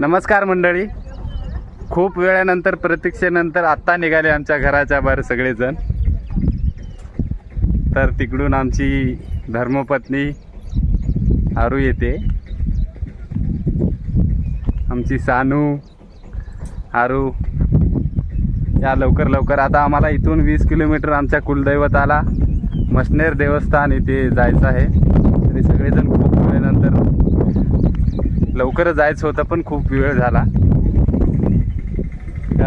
नमस्कार मंडळी. खूप वेळानंतर प्रतीक्षेनंतर आत्ता निघाले आमच्या घराच्या बाहेर सगळेजण. तर तिकडून आमची धर्मपत्नी आरू येते. आमची सानू आरू या लवकर लवकर आता आम्हाला इथून वीस किलोमीटर आमच्या कुलदैवताला मशनेर देवस्थान इथे जायचं आहे. तरी सगळेजण खूप वेळेनंतर लवकरच जायचं होतं पण खूप वेळ झाला.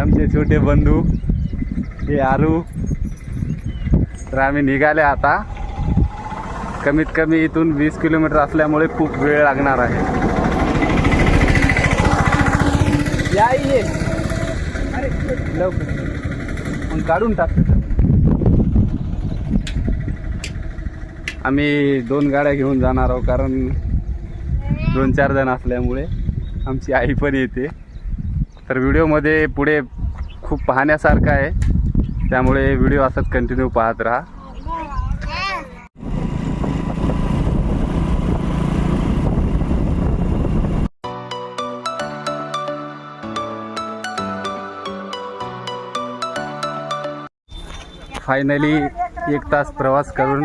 आमचे छोटे बंधू हे आरू. तर आम्ही निघाले आता. कमीत कमी इथून वीस किलोमीटर असल्यामुळे खूप वेळ लागणार आहे. या ये लवकर. मग काढून टाकतो. आम्ही दोन गाड्या घेऊन जाणार आहोत कारण दोन चार जण असल्यामुळे आमची आई पण येते. तर व्हिडिओमध्ये पुढे खूप पाहण्यासारखं आहे. त्यामुळे व्हिडिओ असंच कंटिन्यू पाहत राहा. फायनली एक तास प्रवास करून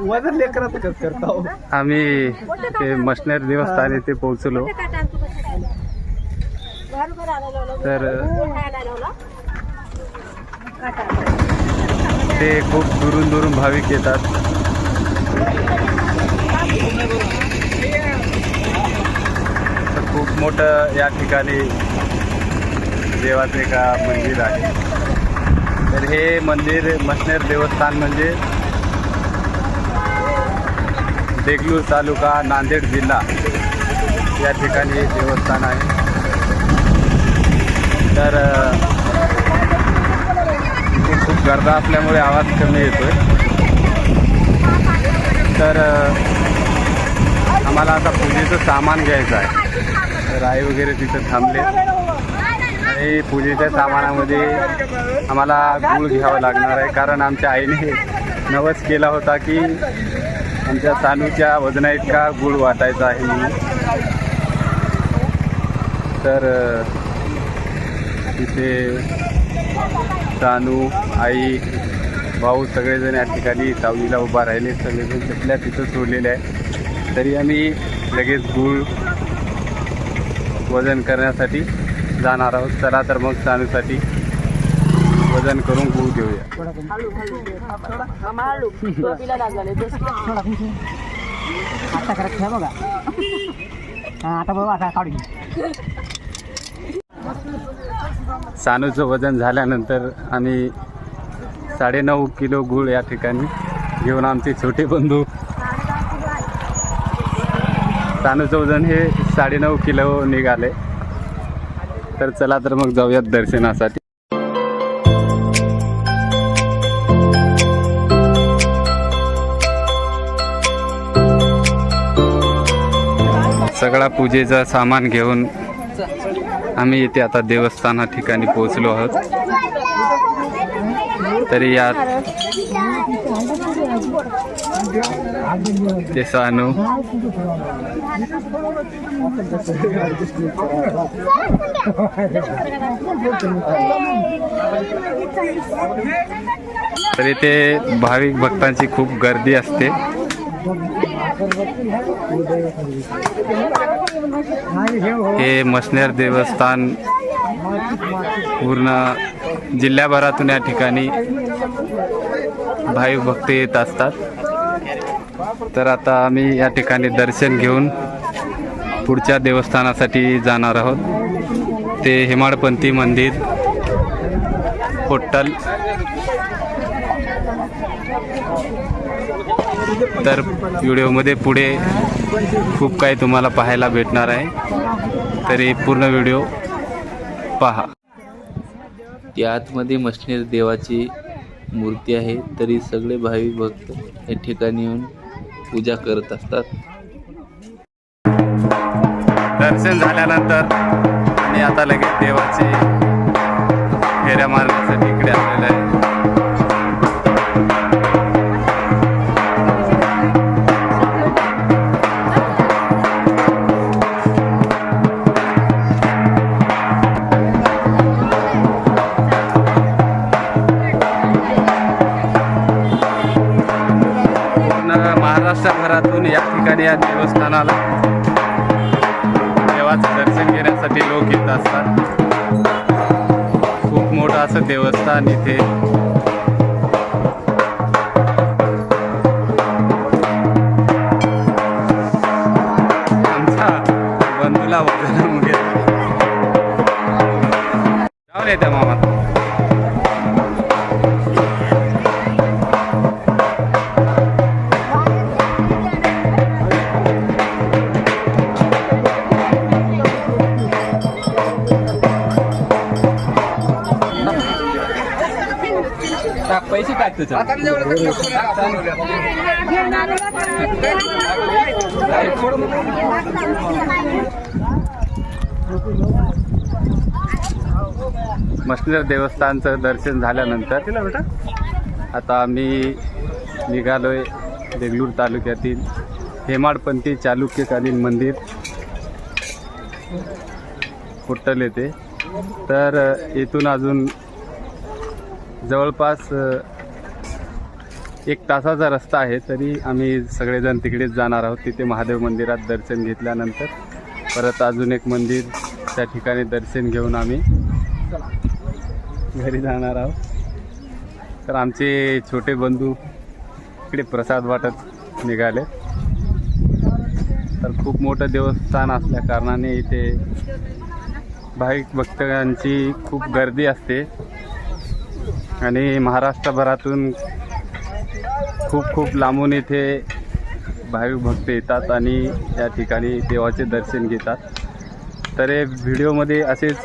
वजन लेकरात कस करता आम्ही ते मशनेर देवस्थान येथे पोहोचलो. तर ते खूप दुरून दुरून भाविक येतात. तर खूप मोठं या ठिकाणी देवाचे का मंदिर आहे. तर हे मंदिर मशनेर देवस्थान म्हणजे देगलूर तालुका नांदेड जिल्हा या ठिकाणी हे देवस्थान आहे. तर इथे खूप गर्दा असल्यामुळे आवाज कमी येतो आहे तर आम्हाला आता पूजेचं सामान घ्यायचं आहे. तर आई वगैरे तिथं थांबले. आणि पूजेच्या सामानामध्ये आम्हाला गूळ घ्यावं लागणार आहे. कारण आमच्या आईने नवस केला होता की आमच्या सानूच्या वजना इतका गूळ वाटायचा आहे म्हणून. तर तिथे सानू आई भाऊ सगळेजण या ठिकाणी सावलीला उभा राहिले. सगळेजण तिथल्या तिथं सोडलेल्या आहे तरी आम्ही लगेच गूळ वजन करण्यासाठी जाणार आहोत. चला तर मग सानूसाठी वजन करून गूळ घेऊया. आता करत ठेवा बघा हा आता बघा आता काढून सानूचं वजन झाल्यानंतर आम्ही साडेनऊ किलो गूळ या ठिकाणी घेऊन आमचे छोटे बंधू. सानूचं वजन हे साडेनऊ किलो निघाले. तर चला तर मग जाऊयात दर्शनासाठी. सगळा पूजेचा सामान घेऊन आम्ही इथे आता देवस्थाना ठिकाणी पोहोचलो आहोत. तरी यात ते सानू. तरी ते भाविक भक्तांची खूप गर्दी असते. हे मसनेर देवस्थान पूर्ण जिल्ह्याभरातून या ठिकाणी भाई भक्त येत असतात. तर आता आम्ही या ठिकाणी दर्शन घेऊन पुढच्या देवस्थानासाठी जाणार आहोत. ते हेमाडपंथी मंदिर होट्टल तर व्हिडिओमध्ये पुढे खूप काही तुम्हाला पाहायला भेटणार आहे. तरी पूर्ण व्हिडिओ पहा. त्या आतमध्ये मशनेर देवाची मूर्ती आहे. तरी सगळे भाविक भक्त या ठिकाणी येऊन पूजा करत असतात. दर्शन झाल्यानंतर आणि आता लगेच देवाची फेऱ्या मारण्यासाठी इकडे आलेलं आहे या ठिकाणी या देवस्थानाला देवाचं दर्शन घेण्यासाठी लोक येत असतात. खूप मोठं असं देवस्थान इथे. आमचा बंधूला वगैरे जाऊन येत्या मामा. पैसे टाकतो मशनेर देवस्थानचं दर्शन झाल्यानंतर आता आम्ही निघालोय देगलूर तालुक्यातील हेमाडपंथी चालुक्यकालीन मंदिर कुट्टल येथे. तर इथून अजून जवळपास एक तासाचा रस्ता आहे तरी आम्ही सगळेजण तिकडेच जाणार आहोत. तिथे महादेव मंदिरात दर्शन घेतल्यानंतर परत अजून एक मंदिर त्या ठिकाणी दर्शन घेऊन आम्ही घरी जाणार आहोत. तर आमचे छोटे बंधू इकडे प्रसाद वाटत निघाले तर खूप मोठं देवस्थान असल्या कारणाने इथे भाविक भक्तांची खूप गर्दी असते. आणि महाराष्ट्रभरातून खूप खूप लांबून इथे भाविक भक्त येतात आणि या ठिकाणी देवाचे दर्शन घेतात. तर हे व्हिडिओमध्ये असेच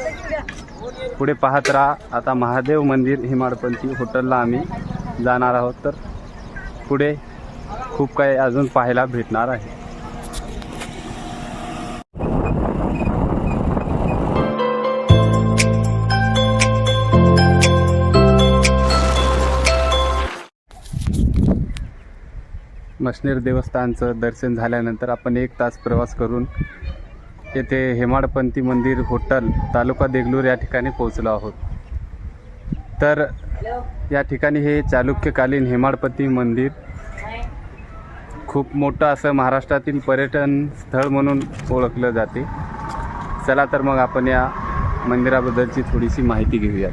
पुढे पाहत राहा. आता महादेव मंदिर हिमाडपंथी हॉटेलला आम्ही जाणार आहोत. तर पुढे खूप काही अजून पाहायला भेटणार आहे. मशनेर देवस्थानचं दर्शन झाल्यानंतर आपण एक तास प्रवास करून येथे हेमाडपंथी मंदिर होटल तालुका देगलूर या ठिकाणी पोहोचलो आहोत. तर या ठिकाणी हे चालुक्यकालीन हेमाडपंथी मंदिर खूप मोठं असं महाराष्ट्रातील पर्यटन स्थळ म्हणून ओळखलं जाते. चला तर मग आपण या मंदिराबद्दलची थोडीशी माहिती घेऊया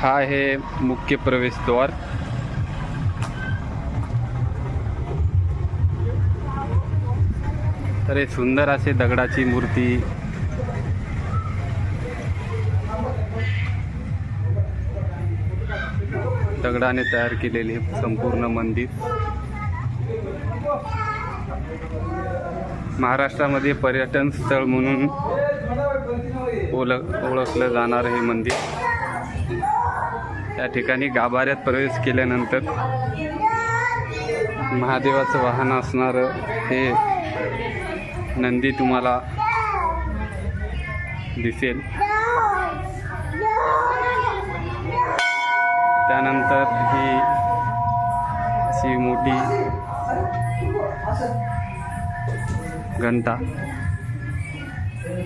हा आहे मुख्य प्रवेशद्वार. तर हे सुंदर असे दगडाची मूर्ती. दगडाने तयार केलेले हे संपूर्ण मंदिर. महाराष्ट्रामध्ये पर्यटन स्थळ म्हणून ओळख ओळखलं जाणारं हे मंदिर. त्या ठिकाणी गाभाऱ्यात प्रवेश केल्यानंतर महादेवाचं वाहन असणारं हे नंदी तुम्हाला दिसेल. त्यानंतर ही अशी मोठी घंटा.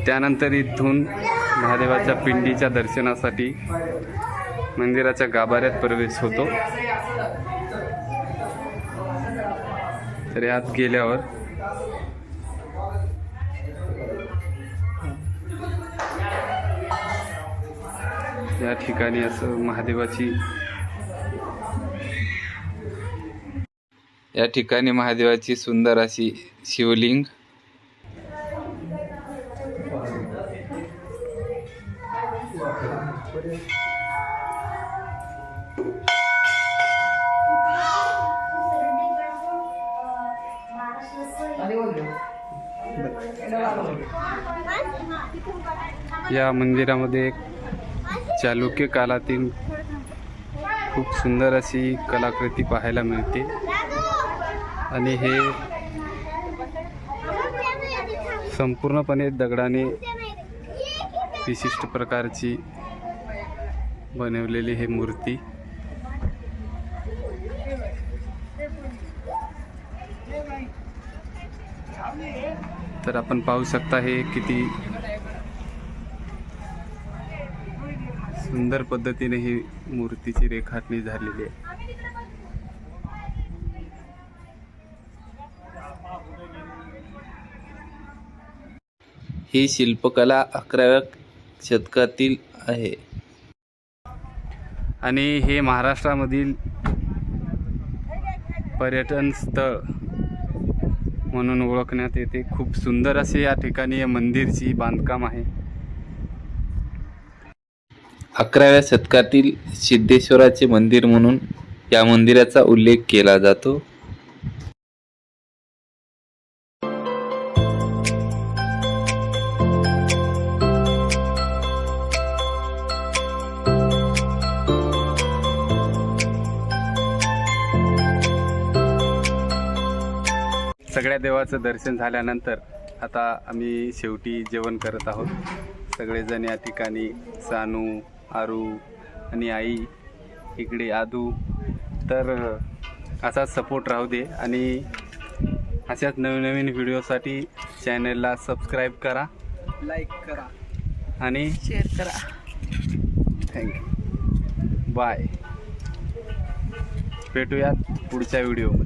त्यानंतर इथून महादेवाच्या पिंडीच्या दर्शनासाठी मंदिराच्या गाभाऱ्यात प्रवेश होतो. तर यात गेल्यावर या ठिकाणी असं महादेवाची या ठिकाणी महादेवाची सुंदर अशी शिवलिंग या मंदिरामध्ये चालुक्य कालातील खूप सुंदर अशी कलाकृती पाहायला मिळते. आणि हे संपूर्णपणे दगडाने विशिष्ट प्रकारची बनवलेली हे मूर्ती. तर आपण पाहू शकता हे किती सुंदर पद्धतीने ही मूर्तीची रेखाटणी झालेली आहे. ही शिल्पकला अकराव्या शतकातील आहे. आणि हे महाराष्ट्रामधील पर्यटन स्थळ म्हणून ओळखण्यात येते. खूप सुंदर असे या ठिकाणी या मंदिरची बांधकाम आहे. अकराव्या शतकातील सिद्धेश्वराचे मंदिर म्हणून या मंदिराचा उल्लेख केला जातो. सगळ्या देवाचं दर्शन झाल्यानंतर आता आम्ही शेवटी जेवण करत आहोत. सगळेजण या ठिकाणी सानू आरू आणि आई इकडे आदू. तर असाच सपोर्ट राहू दे आणि अशाच नवीन नवीन व्हिडिओसाठी चॅनलला सबस्क्राईब करा. लाईक करा. आणि शेअर करा. थँक्यू बाय भेटूयात पुढच्या व्हिडिओमध्ये